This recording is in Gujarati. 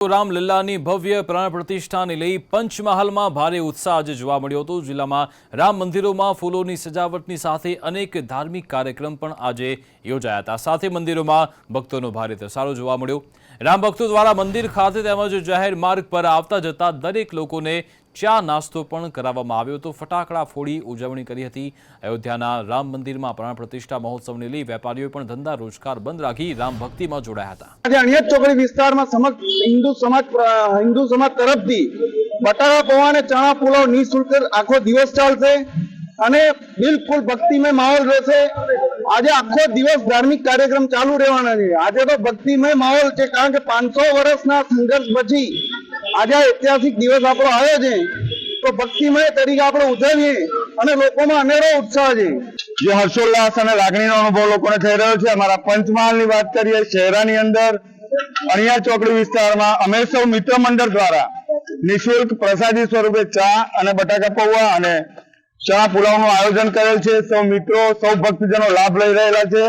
રામલલ્લાની ભવ્ય પ્રાણ પ્રતિષ્ઠાને લઈ પંચમહાલમાં ભારે ઉત્સાહ આજે જોવા મળ્યો હતો. જિલ્લામાં રામ મંદિરોમાં ફૂલોની સજાવટની સાથે અનેક ધાર્મિક કાર્યક્રમ પણ આજે યોજાયા હતા. સાથે મંદિરોમાં ભક્તોનો ભારે ધસારો જોવા મળ્યો. રામ ભક્તો દ્વારા મંદિર ખાતે તેમજ જાહેર માર્ગ પર આવતા જતા દરેક લોકોને ચા નાસ્તો પણ કરાવવામાં આવ્યો હતો. ફટાકડા ફોડી ઉજવણી કરી હતી. અયોધ્યાના રામ મંદિરમાં પ્રાણ પ્રતિષ્ઠા મહોત્સવને લઈ વેપારીઓએ પણ ધંધા રોજગાર બંધ રાખી રામ ભક્તિમાં જોડાયા હતા. આજે અણિયત ચોકડી વિસ્તારમાં સમગ્ર હિન્દુ સમાજ હિન્દુ સમાજ તરફથી બટાકા પૌવા અને ચણા, પુલાવ, નિઃશુલ્ક આખો દિવસ ચાલશે અને બિલકુલ ભક્તિમય માહોલ રહેશે. આજે આખો દિવસ ધાર્મિક કાર્યક્રમ ચાલુ રહેવાના છે. આજે તો ભક્તિમય માહોલ છે, કારણ કે પાંચસો વર્ષના સંઘર્ષ પછી આજે ઐતિહાસિક દિવસ આપણો આવ્યો છે. તો ભક્તિમય તરીકે આપણે ઉજવીએ અને લોકોમાં અનેરો ઉત્સાહ છે. જે હર્ષોલ્લાસ અને લાગણીનો અનુભવ લોકોને થઈ રહ્યો છે, અમારા પંચમહાલની વાત કરીએ, શહેરાની અંદર, અણિયા ચોકડી વિસ્તારમાં, અમે સૌ મિત્ર મંડળ દ્વારા નિઃશુલ્ક પ્રસાદી સ્વરૂપે ચા અને બટાકા પૌવા અને ચા પુલાવનું આયોજન કરેલ છે. સૌ મિત્રો, સૌ ભક્તજનો લાભ લઈ રહેલા છે.